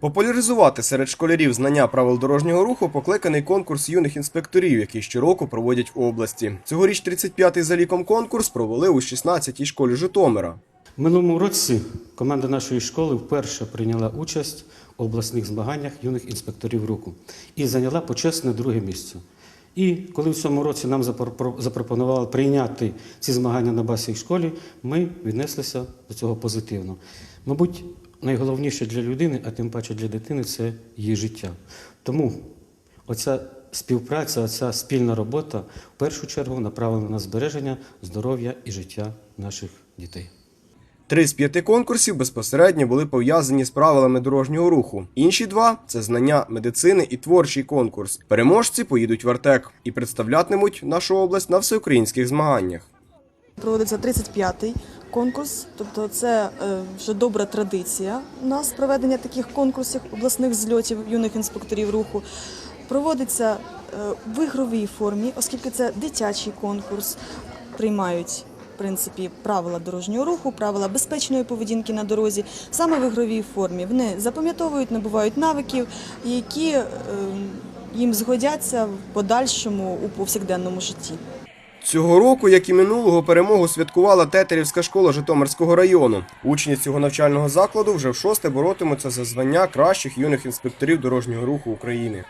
Популяризувати серед школярів знання правил дорожнього руху покликаний конкурс юних інспекторів, який щороку проводять в області. Цьогоріч 35-й за ліком конкурс провели у 16-й школі Житомира. Минулому році команда нашої школи вперше прийняла участь у обласних змаганнях юних інспекторів руху і зайняла почесне друге місце. І коли в цьому році нам запропонували прийняти ці змагання на басій школі, ми віднеслися до цього позитивно. Мабуть, найголовніше для людини, а тим паче для дитини, це її життя. Тому оця співпраця, оця спільна робота в першу чергу направлена на збереження здоров'я і життя наших дітей. Три з п'яти конкурсів безпосередньо були пов'язані з правилами дорожнього руху. Інші два це знання медицини і творчий конкурс. Переможці поїдуть в Артек і представлятимуть нашу область на всеукраїнських змаганнях. Проводиться 35-й конкурс, тобто це е, вже добра традиція у нас проведення таких конкурсів обласних зльотів юних інспекторів руху. Проводиться е, в ігровій формі, оскільки це дитячий конкурс, приймають. В принципі, правила дорожнього руху, правила безпечної поведінки на дорозі саме в ігровій формі. Вони запам'ятовують, набувають навиків, які е, їм згодяться в подальшому у повсякденному житті. Цього року, як і минулого, перемогу святкувала Тетерівська школа Житомирського району. Учні цього навчального закладу вже в шосте боротимуться за звання кращих юних інспекторів дорожнього руху України.